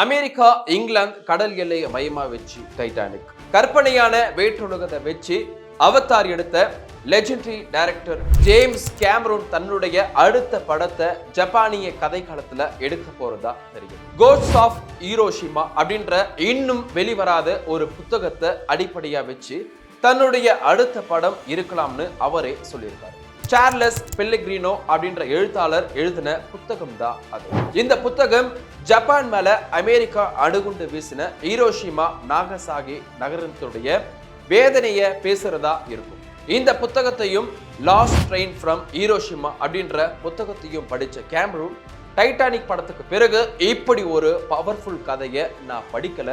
America England கடல் எல்லையை மையமா வச்சு டைட்டானிக் கற்பனையான வேற்றுலகத்தை வச்சு அவத்தார் எடுத்த லெஜெண்டரி டைரக்டர் ஜேம்ஸ் கேமரூன் தன்னுடைய அடுத்த படத்தை ஜப்பானிய கதை காலத்துல எடுக்க போறதா தெரியும். கோட்ஸ் ஆஃப் ஈரோஷிமா அப்படின்ற இன்னும் வெளிவராத ஒரு புத்தகத்தை அடிப்படையா வச்சு தன்னுடைய அடுத்த படம் இருக்கலாம்னு அவரே சொல்லியிருக்காரு. சார்லஸ் பெல்லிக்ரினோ அப்படின்ற எழுத்தாளர் எழுதின புத்தகம் தான் அது. இந்த புத்தகம் ஜப்பான் மேல அமெரிக்கா அணுகுண்டு வீசின ஈரோஷிமா நாகசாகி நகரத்துடைய வேதனைய பேசுறதா இருக்கும். இந்த புத்தகத்தையும் லாஸ்ட் ட்ரெயின் ஃப்ரம் ஈரோஷிமா அப்படின்ற புத்தகத்தையும் படிச்ச கேமரூன் டைட்டானிக் படத்துக்கு பிறகு இப்படி ஒரு பவர்ஃபுல் கதையை நான் படிக்கல.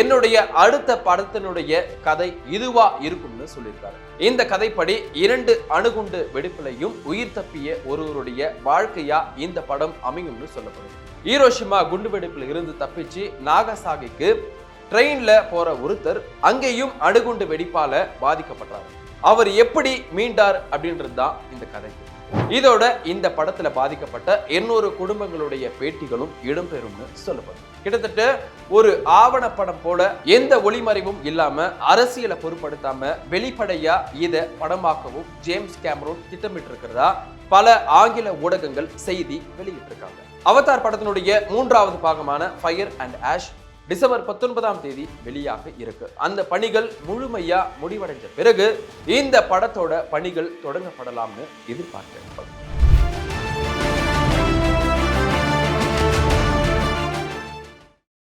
என்னுடைய அடுத்த படத்தினுடைய கதை இதுவா இருக்கும்னு சொல்லியிருக்காரு. இந்த கதைப்படி இரண்டு அணுகுண்டு வெடிப்புலையும் உயிர் தப்பிய ஒருவருடைய வாழ்க்கையா இந்த படம் அமையும்னு சொல்லப்படுது ஈரோஷிமா குண்டு வெடிப்பில் இருந்து தப்பிச்சு நாகசாகிக்கு ட்ரெயின்ல போற ஒருத்தர் அங்கேயும் அணுகுண்டு வெடிப்பால பாதிக்கப்பட்டார். அவர் எப்படி மீண்டார் அப்படின்றது தான் இந்த கதை. இதோட இந்த படத்துல பாதிக்கப்பட்ட எண்ணூறு குடும்பங்களுடைய பேட்டிகளும் இடம்பெறும்னு சொல்லப்படும். கிட்டத்தட்ட ஒரு ஆவணப்படம் போல எந்த ஒளிமறைவும் இல்லாம அரசியலை பொருட்படுத்தாம வெளிப்படையா இத படமாக்கவும் ஜேம்ஸ் கேமரூன் திட்டமிட்டு இருக்கிறதா பல ஆங்கில ஊடகங்கள் செய்தி வெளியிட்டிருக்காங்க. அவதார் படத்தினுடைய மூன்றாவது பாகமான ஃபயர் அண்ட் ஆஷ் டிசம்பர் பத்தொன்பதாம் தேதி வெளியாக இருக்கு. அந்த பணிகள் முழுமையா முடிவடைஞ்ச பிறகு இந்த படத்தோட பணிகள் தொடங்கப்படலாம்னு எதிர்பார்க்கப்படும்